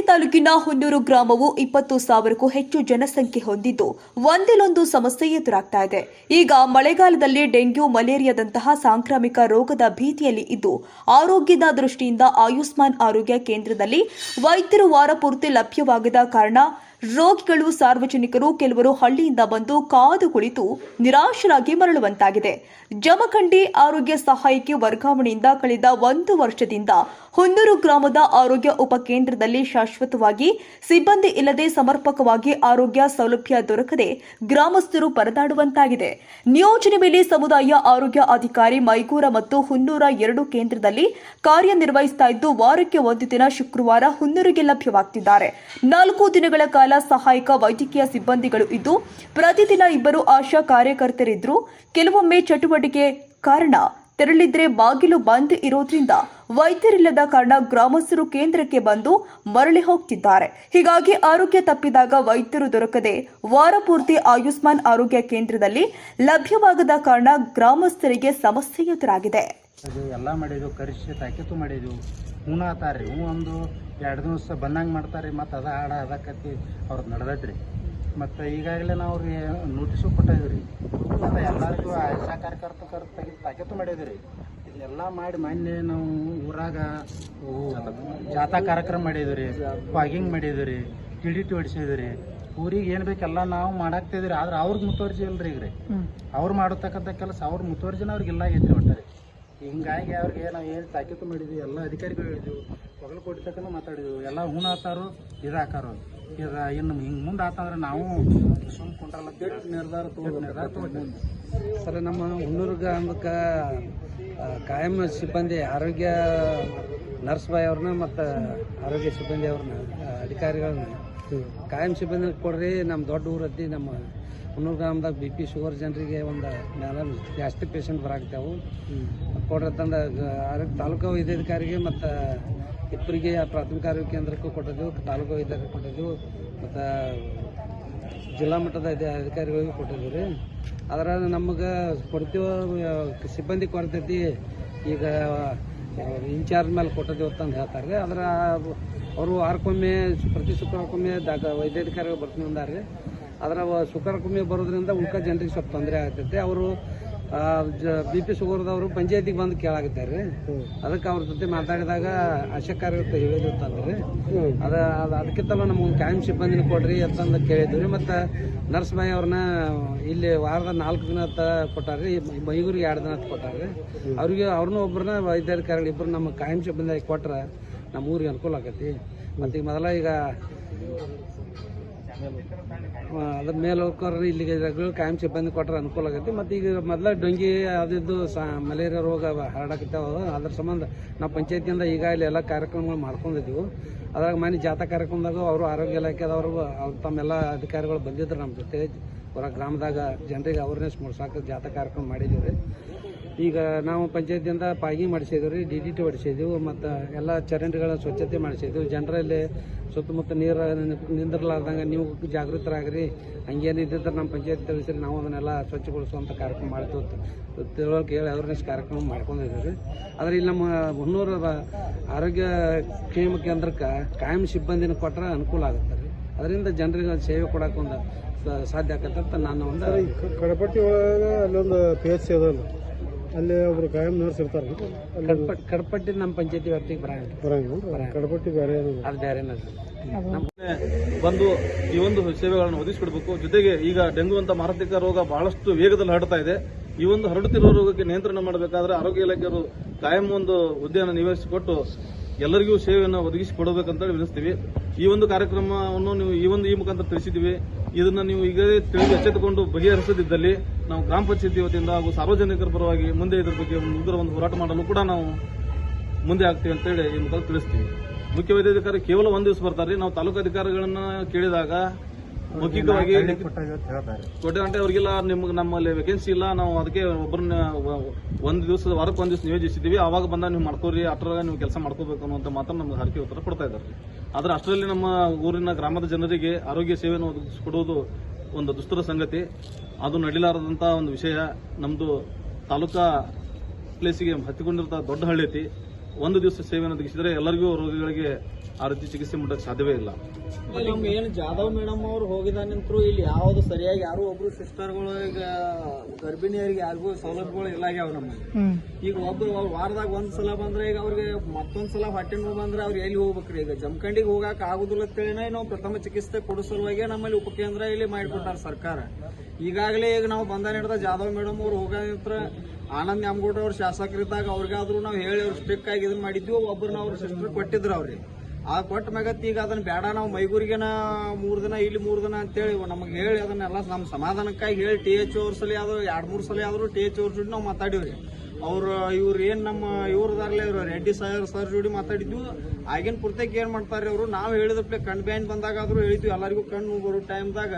ತಾಲೂಕಿನ ಹುನ್ನೂರು ಗ್ರಾಮವು ಇಪ್ಪತ್ತು ಸಾವಿರಕ್ಕೂ ಹೆಚ್ಚು ಜನಸಂಖ್ಯೆ ಹೊಂದಿದ್ದು ಒಂದಿಲ್ಲೊಂದು ಸಮಸ್ಯೆ ಎದುರಾಗ್ತಾ ಇದೆ. ಈಗ ಮಳೆಗಾಲದಲ್ಲಿ ಡೆಂಗ್ಯೂ, ಮಲೇರಿಯಾದಂತಹ ಸಾಂಕ್ರಾಮಿಕ ರೋಗದ ಭೀತಿಯಲ್ಲಿ ಇದ್ದು, ಆರೋಗ್ಯದ ದೃಷ್ಟಿಯಿಂದ ಆಯುಷ್ಮಾನ್ ಆರೋಗ್ಯ ಕೇಂದ್ರದಲ್ಲಿ ವೈದ್ಯರು ವಾರ ಪೂರ್ತಿ ಲಭ್ಯವಾಗದ ಕಾರಣ ರೋಗಿಗಳು, ಸಾರ್ವಜನಿಕರು ಕೆಲವರು ಹಳ್ಳಿಯಿಂದ ಬಂದು ಕಾದು ಕುಳಿತು ನಿರಾಶರಾಗಿ ಮರಳುವಂತಾಗಿದೆ. ಜಮಖಂಡಿ ಆರೋಗ್ಯ ಸಹಾಯಕಿ ವರ್ಗಾವಣೆಯಿಂದ ಕಳೆದ ಒಂದು ವರ್ಷದಿಂದ ಹುನ್ನೂರು ಗ್ರಾಮದ ಆರೋಗ್ಯ ಉಪಕೇಂದ್ರದಲ್ಲಿ ಶಾಶ್ವತವಾಗಿ ಸಿಬ್ಬಂದಿ ಇಲ್ಲದೆ ಸಮರ್ಪಕವಾಗಿ ಆರೋಗ್ಯ ಸೌಲಭ್ಯ ದೊರಕದೆ ಗ್ರಾಮಸ್ಥರು ಪರದಾಡುವಂತಾಗಿದೆ. ನಿಯೋಜನೆ ಮೇಲೆ ಸಮುದಾಯ ಆರೋಗ್ಯ ಅಧಿಕಾರಿ ಮೈಗೂರ ಮತ್ತು ಹುನ್ನೂರ ಎರಡು ಕೇಂದ್ರದಲ್ಲಿ ಕಾರ್ಯನಿರ್ವಹಿಸುತ್ತಿದ್ದು ವಾರಕ್ಕೆ ಒಂದು ದಿನ ಶುಕ್ರವಾರ ಹುನ್ನೂರಿಗೆ ಲಭ್ಯವಾಗುತ್ತಿದ್ದಾರೆ ನಾಲ್ಕು ದಿನಗಳ ಕಾಲ ಸಹಾಯಕ ವೈದ್ಯಕೀಯ ಸಿಬ್ಬಂದಿಗಳು ಇದ್ದು, ಪ್ರತಿದಿನ ಇಬ್ಬರು ಆಶಾ ಕಾರ್ಯಕರ್ತರಿದ್ರು, ಕೆಲವೊಮ್ಮೆ ಚಟುವಟಿಕೆ ಕಾರಣ ತೆರಳಿದ್ರೆ ಬಾಗಿಲು ಬಂದ್ ಇರೋದ್ರಿಂದ ವೈದ್ಯರಿಲ್ಲದ ಕಾರಣ ಗ್ರಾಮಸ್ಥರು ಕೇಂದ್ರಕ್ಕೆ ಬಂದು ಮರಳಿ ಹೋಗ್ತಿದ್ದಾರೆ. ಹೀಗಾಗಿ ಆರೋಗ್ಯ ತಪ್ಪಿದಾಗ ವೈದ್ಯರು ದೊರಕದೆ ವಾರ ಪೂರ್ತಿ ಆಯುಷ್ಮಾನ್ ಆರೋಗ್ಯ ಕೇಂದ್ರದಲ್ಲಿ ಲಭ್ಯವಾಗದ ಕಾರಣ ಗ್ರಾಮಸ್ಥರಿಗೆ ಸಮಸ್ಯೆ ಎದುರಾಗಿದೆ. ಅದು ಎಲ್ಲ ಹ್ಞೂ ಒಂದು ಎರಡು ದಿವಸ ಬಂದಂಗೆ ಮಾಡ್ತಾರೆ ರೀ ಮತ್ತು ಅದ ಹಾಡ ಅದಕ್ಕತಿ ಅವ್ರದ್ದು ನಡೆದೈತ್ರಿ ಮತ್ತು ಈಗಾಗಲೇ ನಾವು ಅವ್ರಿಗೆ ನೋಟಿಸು ಕೊಟ್ಟಿದ್ದೀವಿ ರೀ ಮತ್ತು ಎಲ್ಲರಿಗೂ ಆಶಾ ಕಾರ್ಯಕರ್ತರು ತೆಗೆದು ತಾಕೀತು ಇದೆಲ್ಲ ಮಾಡಿ ಮೊನ್ನೆ ನಾವು ಊರಾಗ ಜಾತಾ ಜಾಥಾ ಕಾರ್ಯಕ್ರಮ ಮಾಡಿದ್ವಿ ರೀ ವಾಗಿಂಗ್ ಮಾಡಿದ್ವಿ ರೀ ಟಿಡಿಟಿ ಹೊಡಿಸಿದ್ವಿ ರೀ ಊರಿಗೆ ಏನು ಬೇಕೆಲ್ಲ ನಾವು ಮಾಡಾಕ್ತಿದ್ರಿ ಆದ್ರೆ ಅವ್ರಿಗೆ ಮುತುವರ್ಜಿ ಇಲ್ರಿ ಈಗ ರೀ ಅವ್ರು ಮಾಡತಕ್ಕಂಥ ಕೆಲಸ ಅವ್ರ ಮುತುವರ್ಜಿನ ಅವ್ರಿಗೆಲ್ಲ ಆಗೈತೆ ಒಟ್ಟಾರೆ. ಹಿಂಗಾಗಿ ಅವ್ರಿಗೆ ನಾವು ಏನು ತಾಕೀತು ಮಾಡಿದ್ವಿ ಎಲ್ಲ ಅಧಿಕಾರಿಗಳು ಹೇಳಿದ್ವಿ ಹೊಗಲು ಕೊಡ್ತಕ್ಕಂಥ ಮಾತಾಡಿದ್ವಿ. ಎಲ್ಲ ಹೂಣ ಆತಾರು ಇದು ಹಾಕಾರು. ಇದು ಇನ್ನು ಹಿಂಗೆ ಮುಂದೆ ಆತಂದ್ರೆ ನಾವು ಸುಮ್ ಕುಂಡ್ರಲ್ಲ. ನಿರ್ಧಾರ ಸರ್ ನಮ್ಮ ಹುಣ್ಣೂರು ಗ್ರಾಮಕ್ಕೆ ಕಾಯಂ ಸಿಬ್ಬಂದಿ ಆರೋಗ್ಯ ನರ್ಸ್ ಬಾಯ್ ಅವ್ರನ್ನ ಮತ್ತು ಆರೋಗ್ಯ ಸಿಬ್ಬಂದಿ ಅವ್ರನ್ನ ಅಧಿಕಾರಿಗಳನ್ನ ಕಾಯಂ ಸಿಬ್ಬಂದಿ ಕೊಡ್ರಿ ನಮ್ಮ ದೊಡ್ಡ ಊರದ್ದಿ ನಮ್ಮ ಹುಣ್ಣೂರು ಗ್ರಾಮದಾಗ ಬಿ ಪಿ ಶುಗರ್ ಜನರಿಗೆ ಒಂದು ಮೇಲೆ ಜಾಸ್ತಿ ಪೇಷಂಟ್ ಬರಾಕ್ತಾವು ಕೊಡ್ರಿ ತಂದ ಆರೋಗ್ಯ ತಾಲೂಕು ವೈದ್ಯಾಧಿಕಾರಿಗೆ ಮತ್ತು ಇಬ್ಬರಿಗೆ ಪ್ರಾಥಮಿಕ ಆರೋಗ್ಯ ಕೇಂದ್ರಕ್ಕೂ ಕೊಟ್ಟಿದ್ದೆವು ತಾಲೂಕು ವೈದ್ಯರಿಗೆ ಕೊಟ್ಟಿದ್ದೆವು. ಮತ್ತು ಜಿಲ್ಲಾ ಮಟ್ಟದ ಅಧಿ- ಅಧಿಕಾರಿಗಳಿಗೂ ಕೊಟ್ಟಿದ್ದೀವಿ ಅದ್ರ ನಮಗೆ ಕೊಡ್ತೀವ ಸಿಬ್ಬಂದಿ ಕೊರತೆ ಐತಿ ಈಗ ಇನ್ಚಾರ್ಜ್ ಮೇಲೆ ಕೊಟ್ಟಿದ್ದೀವಿ ಅಂತಂದು ಹೇಳ್ತಾರೆ ರೀ ಆದ್ರೆ ಅವರು ವಾರಕ್ಕೊಮ್ಮೆ, ಪ್ರತಿ ಶುಕ್ರವಾರಕ್ಕೊಮ್ಮೆ ದಾಗ ವೈದ್ಯಾಧಿಕಾರಿಗಳು ಬರ್ತೀನಿ ಅಂದಾರೆ ರೀ ಅದರ ಶುಕ್ರವಾರಕ್ಕೊಮ್ಮೆ ಬರೋದ್ರಿಂದ ಉಳ್ಕ ಜನರಿಗೆ ಸ್ವಲ್ಪ ತೊಂದರೆ ಆಗ್ತೈತಿ. ಅವರು ಬಿ ಪಿ ಶುಗರ್ದವರು ಪಂಚಾಯತಿಗೆ ಬಂದು ಕೇಳಾಗಿದ್ದಾರೆ ರೀ ಅದಕ್ಕೆ ಅವ್ರ ಜೊತೆ ಮಾತಾಡಿದಾಗ ಆಶಾ ಕಾರ್ಯಕರ್ತ ರೀ ಅದ ಅದ, ಅದಕ್ಕಿಂತಲೂ ನಮ್ಗೆ ಕಾಯಂ ಸಿಬ್ಬಂದಿನ ಕೊಡ್ರಿ ಅಂತಂದು ಕೇಳಿದ್ವಿ. ಮತ್ತು ನರ್ಸ್ ಬಾಯಿ ಅವ್ರನ್ನ ಇಲ್ಲಿ ವಾರದ ನಾಲ್ಕು ದಿನ ಅಂತ ಕೊಟ್ಟಾರ್ರಿ. ಮೈಗೂರಿಗೆ ಎರಡು ದಿನ ಅಂತ ಕೊಟ್ಟಾರ್ರಿ. ಅವ್ರಿಗೆ, ಅವ್ರನ್ನೂ ಒಬ್ಬರನ್ನ ವೈದ್ಯಾಧಿಕಾರಿಗಳು ಇಬ್ಬರು ನಮ್ಮ ಕಾಯಂ ಸಿಬ್ಬಂದಿ ಕೊಟ್ರೆ ನಮ್ಮ ಊರಿಗೆ ಅನುಕೂಲ ಆಕೈತಿ ಮತ್ತು ಈಗ ಮೊದಲ ಈಗ ಅದ್ರ ಮೇಲೆ ಹೋಗ್ಕೋರಿ ಇಲ್ಲಿಗೆ ಕಾಯಂ ಸಿಬ್ಬಂದಿ ಕೊಟ್ರೆ ಅನುಕೂಲ ಆಗೈತಿ. ಮತ್ತು ಈಗ ಮೊದಲ ಡೊಂಗಿ ಅದಿದ್ದು ಸಾ, ಮಲೇರಿಯಾ ರೋಗ ಹರಡಕತ್ತಾವ. ಅದ್ರ ಸಂಬಂಧ ನಾವು ಪಂಚಾಯತಿಯಿಂದ ಈಗಾಗಲೇ ಎಲ್ಲ ಕಾರ್ಯಕ್ರಮಗಳು ಮಾಡ್ಕೊಂಡಿದ್ದೀವಿ ಅದ್ರಾಗ ಮನೆ ಜಾಥಾ ಕಾರ್ಯಕ್ರಮದಾಗ ಅವರು ಆರೋಗ್ಯ ಇಲಾಖೆದವರು, ಅವ್ರು ತಮ್ಮೆಲ್ಲ ಅಧಿಕಾರಿಗಳು ಬಂದಿದ್ರು ನಮ್ಮ ಜೊತೆ. ಹೊರ ಗ್ರಾಮದಾಗ ಜನರಿಗೆ ಅವೇರ್ನೆಸ್ ಮೂಡಿಸಾಕ ಜಾಥಾ ಕಾರ್ಯಕ್ರಮ ಮಾಡಿದ್ದೀವಿ ರೀ ಈಗ ನಾವು ಪಂಚಾಯತಿಯಿಂದ ಪಾಗಿ ಮಾಡಿಸಿದ್ದೀವಿ ರೀ ಡಿ ಡಿ ಟಿ ಹೊಡಿಸಿದ್ದೀವಿ ಮತ್ತು ಎಲ್ಲ ಚರಂಡಿಗಳ ಸ್ವಚ್ಛತೆ ಮಾಡಿಸಿದ್ದೀವಿ ಜನರಲ್ಲಿ ಸುತ್ತಮುತ್ತ ನೀರು ನಿಂದಿರ್ಲಾರ್ದಂಗೆ ನೀವು ಜಾಗೃತರಾಗ್ರಿ. ಹಂಗೇನು ಇದ್ದಿದ್ರೆ ನಮ್ಮ ಪಂಚಾಯತಿ ತಿಳಿಸ್ರಿ ನಾವು ಅದನ್ನೆಲ್ಲ ಸ್ವಚ್ಛಗೊಳಿಸುವಂಥ ಕಾರ್ಯಕ್ರಮ ಮಾಡ್ತೀವಿ ತಿಳುವಳಿಕೆ ಹೇಳಿ ಅವೇರ್ನೆಸ್ ಕಾರ್ಯಕ್ರಮ ಮಾಡ್ಕೊಂಡಿದ್ದೀವಿ ರೀ ಆದರೆ ಇಲ್ಲಿ ನಮ್ಮ ಮುನ್ನೂರು ಬ- ಆರೋಗ್ಯ ಕ್ಷೇಮ ಕೇಂದ್ರಕ್ಕೆ ಕಾಯಂ ಸಿಬ್ಬಂದಿನ ಕೊಟ್ಟರೆ ಅನುಕೂಲ ಆಗುತ್ತೆ ರೀ. ಅದರಿಂದ ಜನರಿಗೆ ಸೇವೆ ಕೊಡಕ್ಕೆ ಒಂದು ಸಾಧ್ಯ ಆಗತ್ತೆ ಅಂತ ನಾನು ಒಂದು ಕಡಪಟ್ಟಿ ಒಳಗೆ ಅಲ್ಲೊಂದು ಪಿ ಎಚ್ ಸಿ ಅದಲ್ಲ ಅಲ್ಲಿ. ಒಬ್ರು ಕಾಯಂ ನರ್ಸ್ ಇರ್ತಾರೆ. ಕಡ್ಪಟ್ಟಿ ನಮ್ಮ ಪಂಚಾಯತಿ ವ್ಯಾಪ್ತಿಗೆ ಬರಂಗಿಲ್ಲ. ಬರಂಗಿಲ್ಲ ಕಡಪಟ್ಟಿ ಬೇರೆ ಅದು ಬೇರೆ ನಮ್ಮ ಬಂದು ಈ ಒಂದು ಸೇವೆಗಳನ್ನು ಒದಗಿಸ್ಬಿಡ್ಬೇಕು. ಜೊತೆಗೆ ಈಗ ಡೆಂಗು ಅಂತ ಮಾರತಿಕ ರೋಗ ಬಹಳಷ್ಟು ವೇಗದಲ್ಲಿ ಹರಡ್ತಾ ಇದೆ. ಈ ಒಂದು ಹರಡುತ್ತಿರುವ ರೋಗಕ್ಕೆ ನಿಯಂತ್ರಣ ಮಾಡಬೇಕಾದ್ರೆ ಆರೋಗ್ಯ ಇಲಾಖೆಯವರು ಕಾಯಂ ಒಂದು ಹುದ್ದೆಯನ್ನು ನಿಯೋಜಿಸಿಕೊಟ್ಟು ಎಲ್ಲರಿಗೂ ಸೇವೆಯನ್ನು ಒದಗಿಸಿ ಕೊಡಬೇಕಂತೇಳಿ ವಿನಿಸ್ತೀವಿ ಈ ಒಂದು ಕಾರ್ಯಕ್ರಮವನ್ನು ನೀವು ಈ ಒಂದು ಈ ಮುಖಾಂತರ ತಿಳಿಸಿದ್ದೀವಿ. ಇದನ್ನ ನೀವು ಈಗಲೇ ತಿಳಿದು ಎಚ್ಚೆತ್ತುಕೊಂಡು ಬಗೆಹರಿಸದಿದ್ದಲ್ಲಿ ನಾವು ಗ್ರಾಮ ಪಂಚಾಯತಿ ವತಿಯಿಂದ ಹಾಗೂ ಸಾರ್ವಜನಿಕರ ಪರವಾಗಿ ಮುಂದೆ ಇದ್ರ ಬಗ್ಗೆ ಉಗ್ರ ಒಂದು ಹೋರಾಟ ಮಾಡಲು ಕೂಡ ನಾವು ಮುಂದೆ ಆಗ್ತೀವಿ ಅಂತೇಳಿ ಈ ಮುಖಾಂತರ ತಿಳಿಸ್ತೀವಿ. ಮುಖ್ಯ ವೈದ್ಯಾಧಿಕಾರಿ ಕೇವಲ ಒಂದು ದಿವಸ ಬರ್ತಾರೆ ನಾವು ತಾಲೂಕು ಅಧಿಕಾರಿಗಳನ್ನ ಕೇಳಿದಾಗ ಮೌಖಿಕವಾಗಿ ಅಂತ ಕೊಟ್ಟೆ ಅವ್ರಿಗಿಲ್ಲ ನಿಮ್ಗೆ ನಮ್ಮಲ್ಲಿ ವೇಕೆನ್ಸಿ ಇಲ್ಲ ನಾವು ಅದಕ್ಕೆ ಒಬ್ಬರನ್ನ ಒಂದು ದಿವಸ ವಾರಕ್ಕೆ ಒಂದು ದಿವಸ ನಿಯೋಜಿಸಿದ್ದೀವಿ. ಆವಾಗ ಬಂದ ನೀವು ಮಾಡ್ಕೋರಿ ಅಷ್ಟರಾಗ ನೀವು ಕೆಲಸ ಮಾಡ್ಕೋಬೇಕು ಅನ್ನುವಂಥ ಮಾತ್ರ ನಮ್ಗೆ ಹರಕೆ ಉತ್ತರ ಕೊಡ್ತಾ ಇದ್ದಾರೆ. ಆದ್ರೆ ಅಷ್ಟರಲ್ಲಿ ನಮ್ಮ ಊರಿನ ಗ್ರಾಮದ ಜನರಿಗೆ ಆರೋಗ್ಯ ಸೇವೆಯನ್ನು ಒದಗಿಸಿಕೊಡುವುದು ಒಂದು ದುಸ್ತರ ಸಂಗತಿ. ಅದು ನಡಿಲಾರದಂಥ ಒಂದು ವಿಷಯ. ನಮ್ಮದು ತಾಲೂಕಾ ಪ್ಲೇಸಿಗೆ ಹತ್ತಿಕೊಂಡಿರ್ತ ದೊಡ್ಡ ಹಳ್ಳಿ ಐತಿ. ಒಂದು ದಿವಸ ಸೇವೆಯನ್ನು ಒದಗಿಸಿದರೆ ಎಲ್ಲರಿಗೂ ರೋಗಿಗಳಿಗೆ ಆ ರೀತಿ ಚಿಕಿತ್ಸೆ ಮುಟ್ಟಕ್ಕೆ ಸಾಧ್ಯವೇ ಇಲ್ಲ. ನಮ್ಮ ಏನು ಜಾಧವ್ ಮೇಡಮ್ ಅವ್ರು ಹೋಗಿದ ನಿಂತರು ಇಲ್ಲಿ ಯಾವ್ದು ಸರಿಯಾಗಿ ಯಾರು ಒಬ್ರು ಸಿಸ್ಟರ್ಗಳು ಈಗ ಗರ್ಭಿಣಿಯರಿಗೆ ಯಾರಿಗೂ ಸೌಲಭ್ಯಗಳು ಇಲ್ಲ ಆಗ್ಯಾವ ನಮ್ಮಲ್ಲಿ ಈಗ ಒಬ್ರು ಅವ್ರು ವಾರದಾಗ ಒಂದ್ ಸಲ ಬಂದ್ರೆ ಈಗ ಅವ್ರಿಗೆ ಮತ್ತೊಂದ್ ಸಲ ಹೊಟ್ಟೆ ನೋವು ಬಂದ್ರೆ ಅವ್ರು ಎಲ್ಲಿ ಹೋಗ್ಬೇಕ್ರಿ? ಈಗ ಜಮಖಂಡಿಗೆ ಹೋಗಕ್ ಆಗುದಿಲ್ಲ ಅಂತೇಳಿನೇ ನಾವು ಪ್ರಥಮ ಚಿಕಿತ್ಸೆ ಕೊಡೋ ಸಲುವಾಗಿ ನಮ್ಮಲ್ಲಿ ಉಪಕೇಂದ್ರ ಇಲ್ಲಿ ಮಾಡಿಕೊಟ್ಟಾರ ಸರ್ಕಾರ. ಈಗಾಗಲೇ ಈಗ ನಾವು ಬಂದ ನಡೆದ ಜಾಧವ್ ಮೇಡಮ್ ಅವ್ರು ಹೋಗ ನಿಂತ್ರ ಆನಂದ್ ನ್ಯಾಮಗೌಡ ಅವ್ರ ಶಾಸಕರಿದ್ದಾಗ ಅವ್ರಿಗಾದ್ರೂ ನಾವು ಹೇಳಿ ಅವ್ರು ಸ್ಟ್ರಿಕ್ ಆಗಿ ಇದನ್ನ ಮಾಡಿದ್ವಿ ಒಬ್ಬರನ್ನ ಅವ್ರ ಸಿಸ್ಟರ್ ಕೊಟ್ಟಿದ್ರು ಅವ್ರಿಗೆ. ಆ ಕೊಟ್ಟ ಮ್ಯಾಗತ್ ಈಗ ಅದನ್ನ ಬೇಡ, ನಾವು ಮೈಗೂರಿಗೆನ ಮೂರು ದಿನ, ಇಲ್ಲಿ ಮೂರು ದಿನ ಅಂತೇಳಿ ನಮಗೆ ಹೇಳಿ ಅದನ್ನೆಲ್ಲ ನಮ್ಮ ಸಮಾಧಾನಕ್ಕಾಗಿ ಹೇಳಿ ಟಿ ಎಚ್ ಅವ್ರ ಸಲ ಆದ್ರೂ, ಎರಡ್ ಮೂರ್ ಸಲ ಆದರೂ ಟಿ ಎಚ್ ಅವ್ರ ಜೋಡಿ ನಾವು ಮಾತಾಡಿವ್ರಿ. ಅವ್ರ, ಇವ್ರು ಏನು ನಮ್ಮ ಇವ್ರದಾರ್ಲೆ ಇವರು ರೆಡ್ಡಿ ಸರ್ ಸರ್ ಜೋಡಿ ಮಾತಾಡಿದ್ದು. ಆಗಿನ ಪುರ್ತಕ್ಕೆ ಏನು ಮಾಡ್ತಾರೆ ಅವರು? ನಾವು ಹೇಳಿದಪ್ಲೆ ಕಣ್ಣು ಬ್ಯಾನ್ ಬಂದಾಗ ಆದ್ರೂ ಹೇಳಿದ್ವಿ. ಎಲ್ಲರಿಗೂ ಕಣ್ಣು ಬರೋ ಟೈಮ್ದಾಗ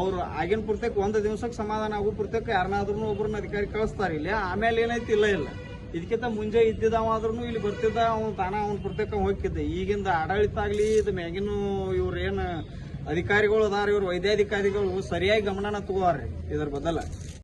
ಅವ್ರು ಆಗಿನ ಪುರ್ತಕ್ಕೆ ಒಂದು ದಿವ್ಸಕ್ಕೆ ಸಮಾಧಾನ ಆಗೋ ಪುರ್ತಕ್ಕೆ ಯಾರನ್ನಾದ್ರೂ ಒಬ್ರನ್ನ ಅಧಿಕಾರಿ ಕಳಿಸ್ತಾರೆ ಇಲ್ಲಿ. ಆಮೇಲೆ ಏನೈತಿ ಇಲ್ಲ ಇಲ್ಲ. ಇದಕ್ಕಿಂತ ಮುಂಜೆ ಇದ್ದಿದ್ದಾವ ಆದ್ರೂ ಇಲ್ಲಿ ಬರ್ತಿದ್ದ ಅವ್ನು ತಾನ ಅವ್ನ ಪ್ರತ್ಯೇಕ ಹೋಗಿದ್ದ ಈಗಿಂದ ಆಡಳಿತ ಆಗ್ಲಿ, ಇದು ಮ್ಯಾಗಿನ ಇವ್ರ ಏನ್ ಅಧಿಕಾರಿಗಳು ಅದಾರ, ಇವ್ರ ವೈದ್ಯಾಧಿಕಾರಿಗಳು ಸರಿಯಾಗಿ ಗಮನನ ತಗೋರಿ ಇದ್ರ ಬದಲ.